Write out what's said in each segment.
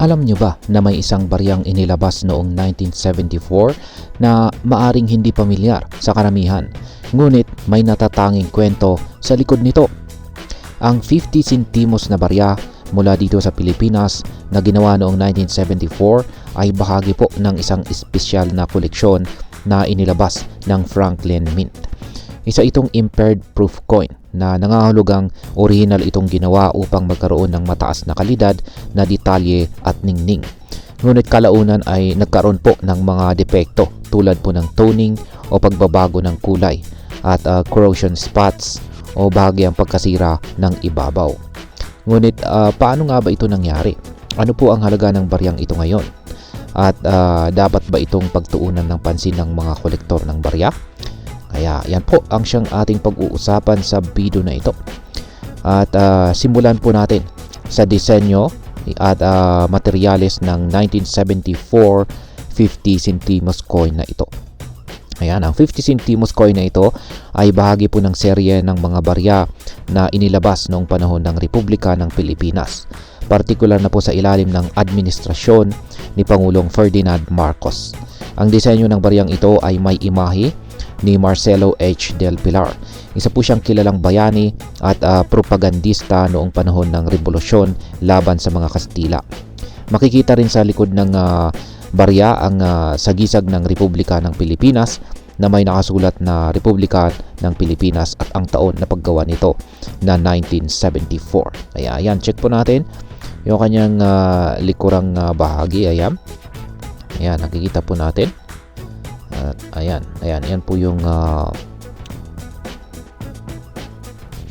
Alam nyo ba na may isang baryang inilabas noong 1974 na maaring hindi pamilyar sa karamihan, ngunit may natatanging kwento sa likod nito? Ang 50 centimos na barya mula dito sa Pilipinas na ginawa noong 1974 ay bahagi po ng isang espesyal na koleksyon na inilabas ng Franklin Mint. Isa itong impaired proof coin na nangahulugang original itong ginawa upang magkaroon ng mataas na kalidad na detalye at ningning. Ngunit kalaunan ay nagkaroon po ng mga depekto tulad po ng toning o pagbabago ng kulay at uh, corrosion spots o bahagyang pagkasira ng ibabaw. Ngunit uh, paano nga ba ito nangyari? Ano po ang halaga ng baryang ito ngayon? At uh, dapat ba itong pagtuunan ng pansin ng mga kolektor ng barya? Kaya yan po ang siyang ating pag-uusapan sa video na ito. At uh, simulan po natin sa disenyo at uh, materyales ng 1974 50 centimos coin na ito. Ayan, ang 50 centimos coin na ito ay bahagi po ng serye ng mga barya na inilabas noong panahon ng Republika ng Pilipinas. Partikular na po sa ilalim ng administrasyon ni Pangulong Ferdinand Marcos. Ang disenyo ng baryang ito ay may imahe ni Marcelo H. Del Pilar. Isa po siyang kilalang bayani at uh, propagandista noong panahon ng revolusyon laban sa mga Kastila. Makikita rin sa likod ng uh, barya ang uh, sagisag ng Republika ng Pilipinas na may nakasulat na Republika ng Pilipinas at ang taon na paggawa nito na 1974. Kaya ayan, check po natin yung kanyang uh, likurang uh, bahagi. Ayan. Ayan, nakikita po natin. At ayan, ayan, yan po yung uh,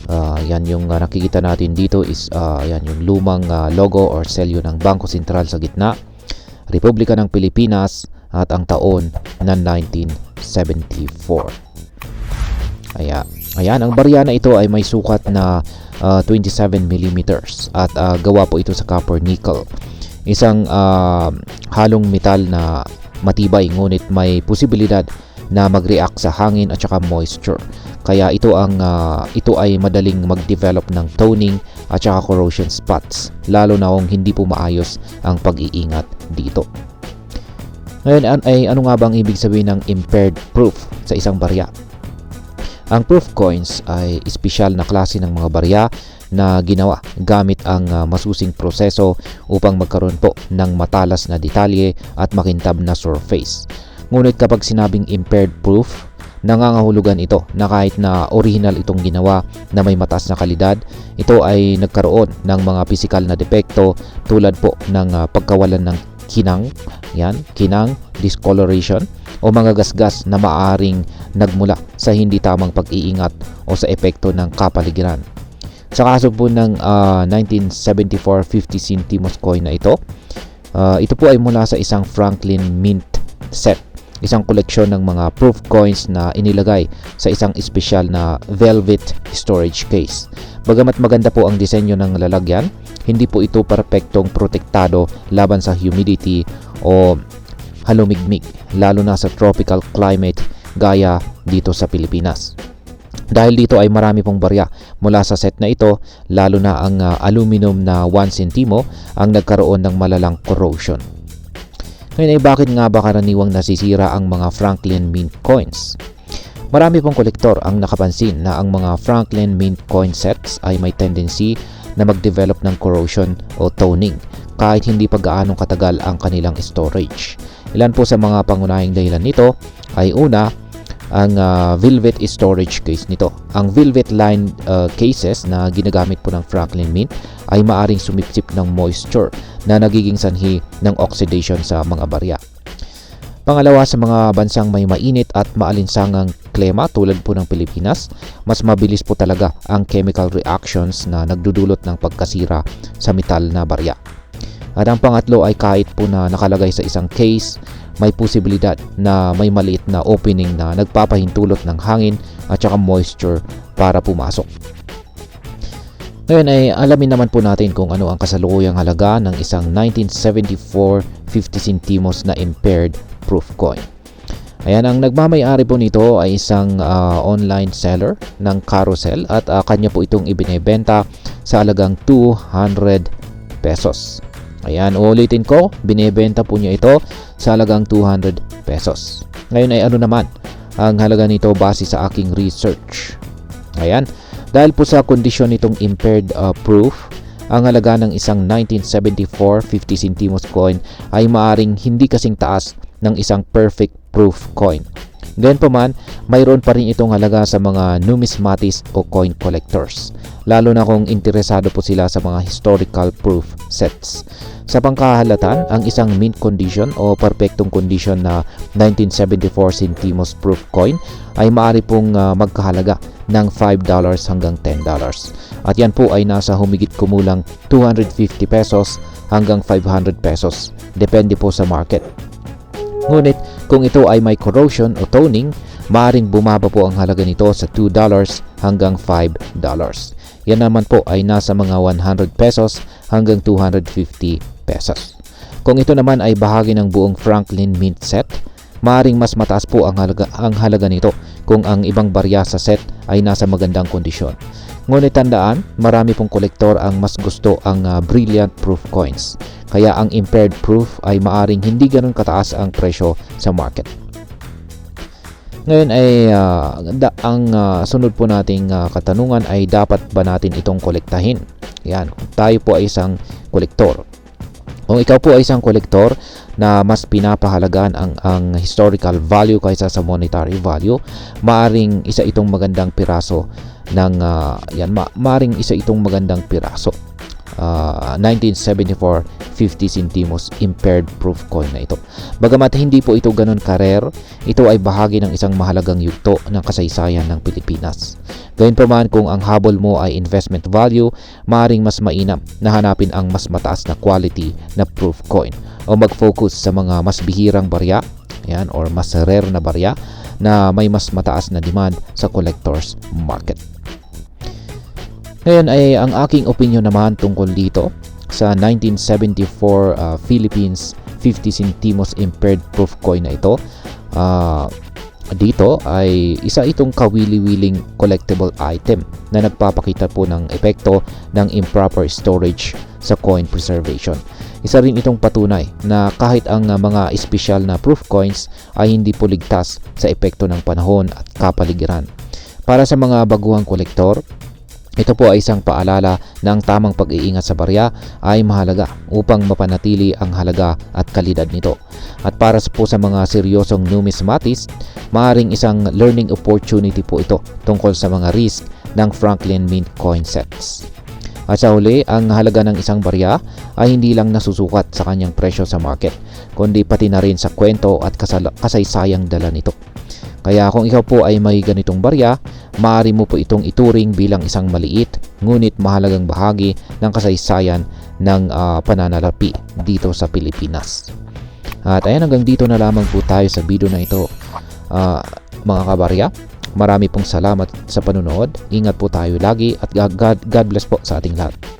uh, yan yung uh, nakikita natin dito is uh, yan yung lumang uh, logo or selyo ng Bangko Sentral sa gitna. Republika ng Pilipinas at ang taon na 1974. Ayan. Ayan, ang barya na ito ay may sukat na uh, 27 mm at uh, gawa po ito sa copper nickel. Isang uh, halong metal na matibay ngunit may posibilidad na mag-react sa hangin at saka moisture. Kaya ito ang uh, ito ay madaling mag-develop ng toning at saka corrosion spots lalo na kung hindi po maayos ang pag-iingat dito. Ngayon ay ano nga bang ibig sabihin ng impaired proof sa isang barya? Ang proof coins ay espesyal na klase ng mga barya na ginawa gamit ang uh, masusing proseso upang magkaroon po ng matalas na detalye at makintab na surface. Ngunit kapag sinabing impaired proof, nangangahulugan ito na kahit na original itong ginawa na may mataas na kalidad, ito ay nagkaroon ng mga pisikal na depekto tulad po ng uh, pagkawalan ng kinang, yan, kinang, discoloration, o mga gasgas na maaring nagmula sa hindi tamang pag-iingat o sa epekto ng kapaligiran. Sa kaso po ng uh, 1974 50 centimos coin na ito, uh, ito po ay mula sa isang Franklin Mint set isang koleksyon ng mga proof coins na inilagay sa isang espesyal na velvet storage case. Bagamat maganda po ang disenyo ng lalagyan, hindi po ito perpektong protektado laban sa humidity o halumigmig, lalo na sa tropical climate gaya dito sa Pilipinas. Dahil dito ay marami pong barya mula sa set na ito, lalo na ang uh, aluminum na 1 centimo ang nagkaroon ng malalang corrosion. Ngayon ay bakit nga ba karaniwang nasisira ang mga Franklin Mint coins? Marami pong kolektor ang nakapansin na ang mga Franklin Mint coin sets ay may tendency na mag-develop ng corrosion o toning kahit hindi pa gaanong katagal ang kanilang storage. Ilan po sa mga pangunahing dahilan nito ay una, ang uh, velvet storage case nito. Ang velvet line uh, cases na ginagamit po ng Franklin Mint ay maaring sumipsip ng moisture na nagiging sanhi ng oxidation sa mga barya. Pangalawa sa mga bansang may mainit at maalinsangang klima tulad po ng Pilipinas, mas mabilis po talaga ang chemical reactions na nagdudulot ng pagkasira sa metal na barya. At ang pangatlo ay kahit po na nakalagay sa isang case may posibilidad na may maliit na opening na nagpapahintulot ng hangin at saka moisture para pumasok. Ngayon ay alamin naman po natin kung ano ang kasalukuyang halaga ng isang 1974 50 centimos na impaired proof coin. Ayan, ang nagmamayari po nito ay isang uh, online seller ng carousel at uh, kanya po itong ibinebenta sa alagang 200 pesos. Ayan, ulitin ko, binebenta po niya ito sa halagang 200 pesos. Ngayon ay ano naman ang halaga nito base sa aking research. Ayan, dahil po sa kondisyon nitong impaired uh, proof, ang halaga ng isang 1974 50 centimos coin ay maaring hindi kasing taas ng isang perfect proof coin. Gayun pa man, mayroon pa rin itong halaga sa mga numismatist o coin collectors, lalo na kung interesado po sila sa mga historical proof sets. Sa pangkahalatan, ang isang mint condition o perfectong condition na 1974 centimos proof coin ay maaari pong uh, magkahalaga ng $5 hanggang $10. At yan po ay nasa humigit kumulang 250 pesos hanggang 500 pesos. Depende po sa market. Ngunit kung ito ay may corrosion o toning, maaaring bumaba po ang halaga nito sa $2 hanggang $5. Yan naman po ay nasa mga 100 pesos hanggang 250 pesos. Kung ito naman ay bahagi ng buong Franklin Mint set, maaaring mas mataas po ang halaga, ang halaga nito kung ang ibang barya sa set ay nasa magandang kondisyon. Ngunit tandaan, marami pong kolektor ang mas gusto ang uh, brilliant proof coins. Kaya ang impaired proof ay maaring hindi ganun kataas ang presyo sa market. Ngayon ay uh, da, ang uh, sunod po nating uh, katanungan ay dapat ba natin itong kolektahin? Yan, tayo po ay isang kolektor. Kung ikaw po ay isang kolektor na mas pinapahalagaan ang, ang historical value kaysa sa monetary value, maaring isa itong magandang piraso ng uh, yan, ma maaring isa itong magandang piraso. Uh, 1974 50 centimos impaired proof coin na ito. Bagamat hindi po ito ganun karer, ito ay bahagi ng isang mahalagang yugto ng kasaysayan ng Pilipinas. Gayun pa man kung ang habol mo ay investment value, maaring mas mainam na hanapin ang mas mataas na quality na proof coin o mag-focus sa mga mas bihirang barya yan, or mas rare na barya na may mas mataas na demand sa collectors market. Ngayon ay ang aking opinion naman tungkol dito sa 1974 uh, Philippines 50 centimos impaired proof coin na ito. Uh, dito ay isa itong kawili-wiling collectible item na nagpapakita po ng epekto ng improper storage sa coin preservation. Isa rin itong patunay na kahit ang mga espesyal na proof coins ay hindi po ligtas sa epekto ng panahon at kapaligiran. Para sa mga baguhang kolektor, ito po ay isang paalala na ang tamang pag-iingat sa barya ay mahalaga upang mapanatili ang halaga at kalidad nito. At para po sa mga seryosong numismatist, maaring isang learning opportunity po ito tungkol sa mga risk ng Franklin Mint coin sets. At sa huli, ang halaga ng isang barya ay hindi lang nasusukat sa kanyang presyo sa market, kundi pati na rin sa kwento at kasaysayang dala nito. Kaya kung ikaw po ay may ganitong barya, maaari mo po itong ituring bilang isang maliit ngunit mahalagang bahagi ng kasaysayan ng uh, pananalapi dito sa Pilipinas. At ayan hanggang dito na lamang po tayo sa video na ito uh, mga kabarya. Marami pong salamat sa panonood. Ingat po tayo lagi at God, God bless po sa ating lahat.